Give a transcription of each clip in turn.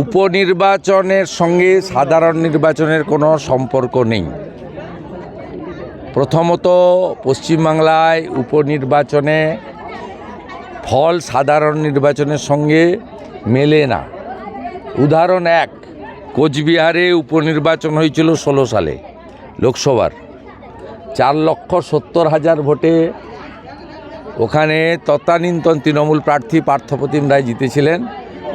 উপনির্বাচনের সঙ্গে সাধারণ নির্বাচনের কোনো সম্পর্ক নেই। প্রথমত পশ্চিমবাংলায় উপনির্বাচনে ফল সাধারণ নির্বাচনের সঙ্গে মেলে না। উদাহরণ এক, কোচবিহারে উপনির্বাচন হয়েছিল ষোলো সালে, লোকসভার। চার লক্ষ সত্তর হাজার ভোটে ওখানে তত্ত্বানীন্তন তৃণমূল প্রার্থী পার্থপ্রতিম রায় জিতেছিলেন।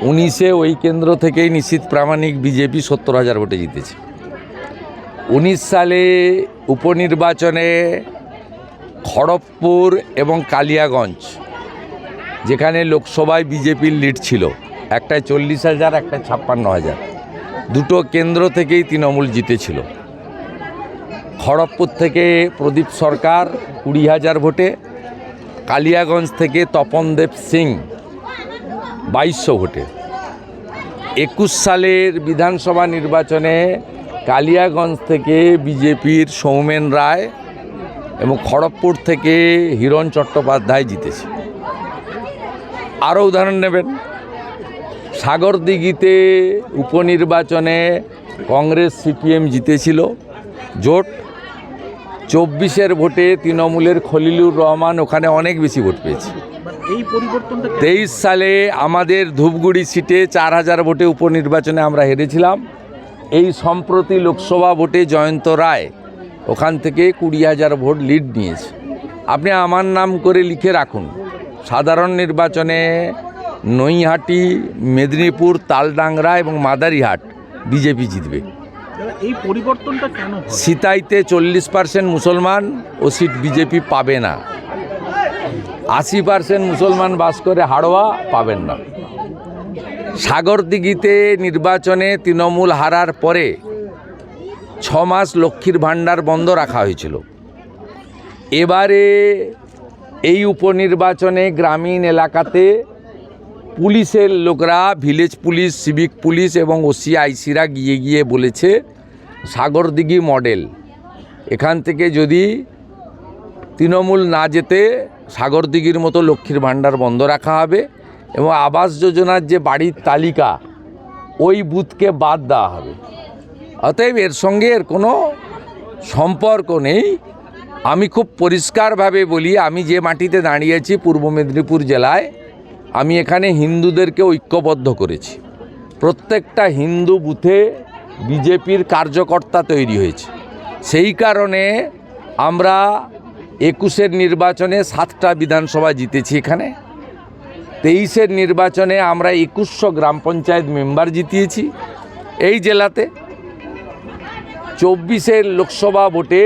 উনিশে ওই কেন্দ্র থেকেই নিশ্চিত প্রামাণিক বিজেপি সত্তর হাজার ভোটে জিতেছে। উনিশ সালে উপনির্বাচনে খড়গপুর এবং কালিয়াগঞ্জ, যেখানে লোকসভায় বিজেপির লিড ছিল, একটায় চল্লিশ হাজার একটা ছাপ্পান্ন হাজার। দুটো কেন্দ্র থেকেই তৃণমূল জিতেছিল। খড়গপুর থেকে প্রদীপ সরকার কুড়ি হাজার ভোটে, কালিয়াগঞ্জ থেকে তপনদেব সিং বাইশশো ভোটে। একুশ সালের বিধানসভা নির্বাচনে কালিয়াগঞ্জ থেকে বিজেপির সৌমেন রায় এবং খড়গপুর থেকে হিরণ চট্টোপাধ্যায় জিতেছে। আরও উদাহরণ নেবেন। সাগরদিঘিতে উপনির্বাচনে কংগ্রেস সিপিএম জিতেছিল। জোট চব্বিশের ভোটে তৃণমূলের খলিলুর রহমান ওখানে অনেক বেশি ভোট পেয়েছে। এই পরিবর্তনটা তেইশ সালে আমাদের ধূপগুড়ি সিটে চার হাজার ভোটে উপনির্বাচনে আমরা হেরেছিলাম। এই সম্প্রতি লোকসভা ভোটে জয়ন্ত রায় ওখান থেকে কুড়ি হাজার ভোট লিড নিয়েছে। আপনি আমার নাম করে লিখে রাখুন। সাধারণ নির্বাচনে নৈহাটি মেদিনীপুর তালডাংরা এবং মাদারিহাট বিজেপি জিতবে। এই পরিবর্তনটা কেন সিতাইতে চল্লিশ পার্সেন্ট মুসলমান ও সিট বিজেপি পাবে না। আশি পার্সেন্ট মুসলমান বাস করে হাড়োয়া পাবেন না। সাগরদিঘিতে নির্বাচনে তৃণমূল হারার পরে ছ মাস লক্ষ্মীর ভাণ্ডার বন্ধ রাখা হয়েছিল। এবারে এই উপনির্বাচনে গ্রামীণ এলাকাতে পুলিশের লোকরা, ভিলেজ পুলিশ, সিভিক পুলিশ এবং ওসি আইসিরা গিয়ে গিয়ে বলেছে, সাগরদিঘি মডেল। এখান থেকে যদি তৃণমূল না যেতে, সাগরদিঘির মতো লক্ষ্মীর ভাণ্ডার বন্ধ রাখা হবে এবং আবাস যোজনার যে বাড়ির তালিকা, ওই বুথকে বাদ দেওয়া হবে। অতএব এর সঙ্গে এর কোনো সম্পর্ক নেই। আমি খুব পরিষ্কারভাবে বলি, আমি যে মাটিতে দাঁড়িয়েছি পূর্ব মেদিনীপুর জেলায় আমি এখানে হিন্দুদেরকে ঐক্যবদ্ধ করেছি। প্রত্যেকটা হিন্দু বুথে বিজেপির কার্যকর্তা তৈরি হয়েছে। সেই কারণে আমরা একুশের নির্বাচনে সাতটা বিধানসভা জিতেছি এখানে। তেইশের নির্বাচনে আমরা একুশশো গ্রাম পঞ্চায়েত মেম্বার জিতিয়েছি এই জেলাতে। চব্বিশের লোকসভা ভোটে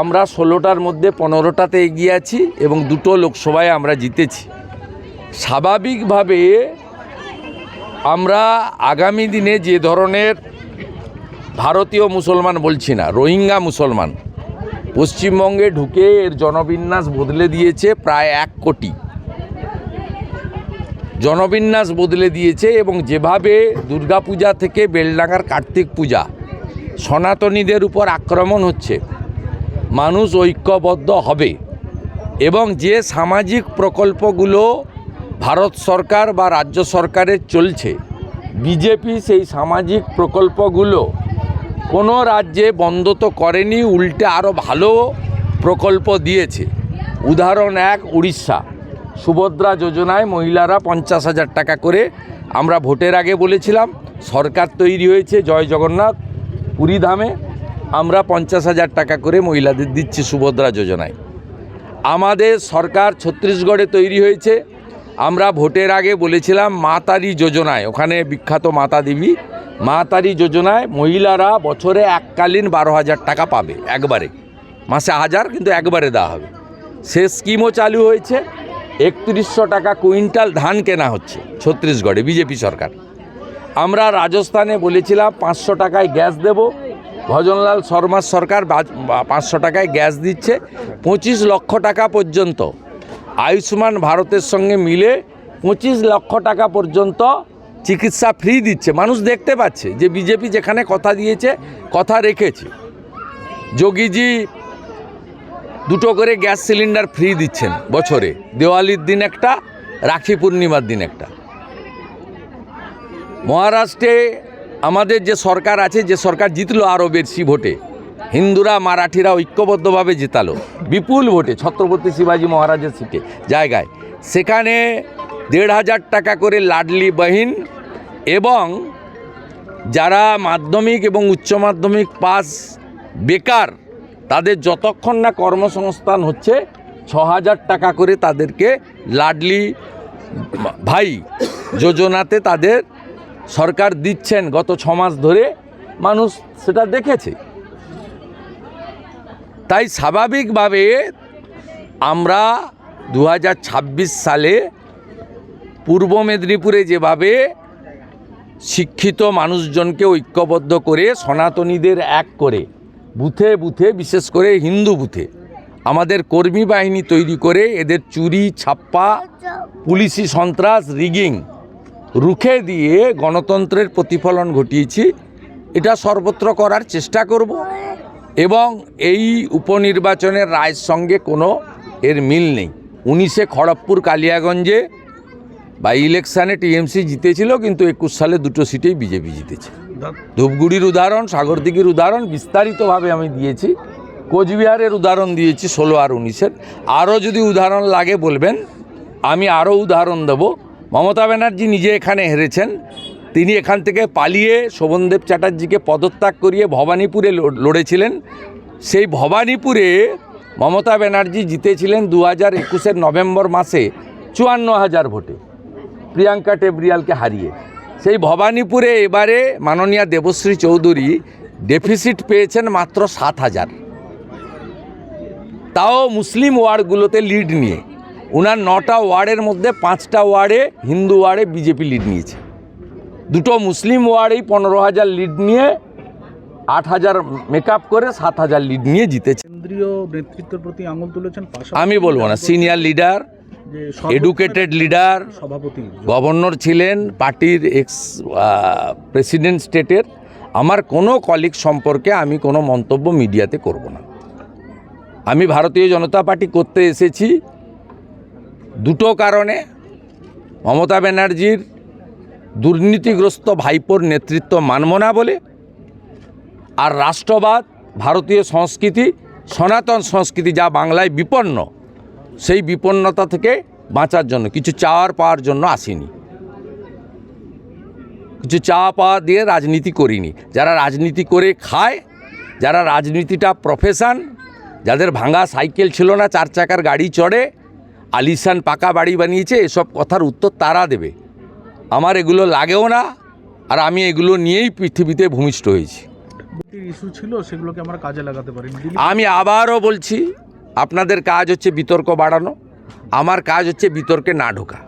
আমরা ষোলোটার মধ্যে পনেরোটাতে এগিয়ে আছি এবং দুটো লোকসভায় আমরা জিতেছি। স্বাভাবিকভাবে আমরা আগামী দিনে যে ধরনের ভারতীয় মুসলমান বলছি না, রোহিঙ্গা মুসলমান, পশ্চিমবঙ্গে ঢুকে এর জনবিন্যাস বদলে দিয়েছে প্রায় এক কোটি। জনবিন্যাস বদলে দিয়েছে এবং যেভাবে দুর্গাপূজা থেকে বেলডাঙ্গার কার্তিক পূজা, সনাতনীদের উপর আক্রমণ হচ্ছে, মানুষ ঐক্যবদ্ধ হবে এবং যে সামাজিক প্রকল্পগুলো ভারত সরকার বা রাজ্য সরকারের চলছে। বিজেপি সেই সামাজিক প্রকল্পগুলো কোনো রাজ্যে বন্ধ তো করেনি, উল্টে আরও ভালো প্রকল্প দিয়েছে। উদাহরণ এক, উড়িষ্যা। সুভদ্রা যোজনায় মহিলারা পঞ্চাশ হাজার টাকা করে, আমরা ভোটের আগে বলেছিলাম, সরকার তৈরি হয়েছে জয় জগন্নাথ, পুরী পুরীধামে আমরা পঞ্চাশ হাজার টাকা করে মহিলাদের দিচ্ছি সুভদ্রা যোজনায়। আমাদের সরকার ছত্তিশগড়ে তৈরি হয়েছে আমরা ভোটের আগে বলেছিলাম মাতারি যোজনায়, ওখানে বিখ্যাত মাতা দেবী। মাতারি যোজনায় মহিলারা বছরে এককালীন বারো হাজার টাকা পাবে, একবারে। মাসে হাজার, কিন্তু একবারে দেওয়া হবে। সে স্কিমও চালু হয়েছে, একত্রিশশো টাকা কুইন্টাল ধান কেনা হচ্ছে, ছত্তিশগড়ে, বিজেপি সরকার। আমরা রাজস্থানে বলেছিলাম পাঁচশো টাকায় গ্যাস দেব, ভজনলাল শর্মার সরকার পাঁচশো টাকায় গ্যাস দিচ্ছে, পঁচিশ লক্ষ টাকা পর্যন্ত। আয়ুষ্মান ভারতের সঙ্গে মিলে পঁচিশ লক্ষ টাকা পর্যন্ত চিকিৎসা ফ্রি দিচ্ছে। মানুষ দেখতে পাচ্ছে যে বিজেপি যেখানে কথা দিয়েছে, কথা রেখেছে। যোগীজি দুটো করে গ্যাস সিলিন্ডার ফ্রি দিচ্ছেন বছরে। দেওয়ালির দিন একটা, রাখি পূর্ণিমার দিন একটা। মহারাষ্ট্রে আমাদের যে সরকার আছে, যে সরকার জিতলো আরও বেশি ভোটে হিন্দুরা, মারাঠিরা ঐক্যবদ্ধভাবে জেতালো। বিপুল ভোটে ছত্রপতি শিবাজী মহারাজের সিটে, জায়গায়। সেখানে দেড় হাজার টাকা করে লাডলি বহিন এবং যারা মাধ্যমিক এবং উচ্চ মাধ্যমিক পাস বেকার, তাদের যতক্ষণ না কর্মসংস্থান হচ্ছে, ছ হাজার টাকা করে তাদেরকে লাডলি ভাই যোজনাতে তাদের সরকার দিচ্ছেন। গত ছ মাস ধরে মানুষ সেটা দেখেছে। তাই স্বাভাবিকভাবে আমরা দু হাজার ছাব্বিশ সালে পূর্ব মেদিনীপুরে যেভাবে শিক্ষিত মানুষজনকে ঐক্যবদ্ধ করে সনাতনীদের এক করে, বুথে বুথে, বিশেষ করে হিন্দু বুথে, আমাদের কর্মী বাহিনী তৈরি করে এদের চুরি, ছাপ্পা, পুলিশি সন্ত্রাস, রিগিং রুখে দিয়ে গণতন্ত্রের প্রতিফলন ঘটিয়েছি। এটা সর্বত্র করার চেষ্টা করব। এবং এই উপনির্বাচনের রায়ের সঙ্গে কোনো এর মিল নেই। উনিশে খড়গপুর কালিয়াগঞ্জে বা ইলেকশানে টিএমসি জিতেছিল কিন্তু একুশ সালে দুটো সিটেই বিজেপি জিতেছে। ধূপগুড়ির উদাহরণ সাগরদিঘির উদাহরণ বিস্তারিতভাবে আমি দিয়েছি। কোচবিহারের উদাহরণ দিয়েছি ষোলো আর উনিশের। আরও যদি উদাহরণ লাগে বলবেন আমি আরও উদাহরণ দেব। মমতা ব্যানার্জি নিজে এখানে হেরেছেন। তিনি এখান থেকে পালিয়ে শোভনদেব চ্যাটার্জিকে পদত্যাগ করিয়ে ভবানীপুরে লড়েছিলেন। সেই ভবানীপুরে মমতা ব্যানার্জি জিতেছিলেন দু হাজার একুশের নভেম্বর মাসে চুয়ান্ন হাজার ভোটে। প্রিয়াঙ্কা টেবরিয়ালকে হারিয়ে। সেই ভবানীপুরে এবারে মাননীয়া দেবশ্রী চৌধুরী ডেফিসিট পেয়েছেন মাত্র সাত হাজার। তাও মুসলিম ওয়ার্ডগুলোতে লিড নিয়ে। ওনার নটা ওয়ার্ডের মধ্যে পাঁচটা ওয়ার্ডে হিন্দু ওয়ার্ডে বিজেপি লিড নিয়েছে। দুটো মুসলিম ওয়ার্ডেই পনেরো হাজার লিড নিয়ে আট হাজার মেকআপ করে সাত হাজার লিড নিয়ে জিতেছে। কেন্দ্রীয় নেতৃত্বের প্রতি আঙুল তুলেছেন আমি বলব না সিনিয়র লিডার এডুকেটেড লিডার সভাপতি। গভর্নর ছিলেন পার্টির এক্স প্রেসিডেন্ট স্টেটের আমার কোনো কলিগ সম্পর্কে আমি কোনো মন্তব্য মিডিয়াতে করব না। আমি ভারতীয় জনতা পার্টি করতে এসেছি দুটো কারণে মমতা ব্যানার্জির দুর্নীতিগ্রস্ত ভাইপোর নেতৃত্ব মানব না বলে আর রাষ্ট্রবাদ, ভারতীয় সংস্কৃতি, সনাতন সংস্কৃতি যা বাংলায় বিপন্ন, সেই বিপন্নতা থেকে বাঁচার জন্য, কিছু চাওয়ার পাওয়ার জন্য আসিনি। কিছু চাওয়া পাওয়া দিয়ে রাজনীতি করিনি। যারা রাজনীতি করে খায়, যারা রাজনীতিটা প্রফেশান যাদের ভাঙা সাইকেল ছিল না, চার চাকার গাড়ি চড়ে, আলিশান পাকা বাড়ি বানিয়েছে, এসব কথার উত্তর তারা দেবে। আমার এগুলো লাগেও না আর আমি এগুলো নিয়েই পৃথিবীতে ভূমিষ্ঠ হয়েছি। ইস্যু ছিল সেগুলোকে আমরা কাজে লাগাতে পারি আমি আবারও বলছি আপনাদের কাজ হচ্ছে বিতর্ক বাড়ানো আমার কাজ হচ্ছে বিতর্কে না ঢোকা।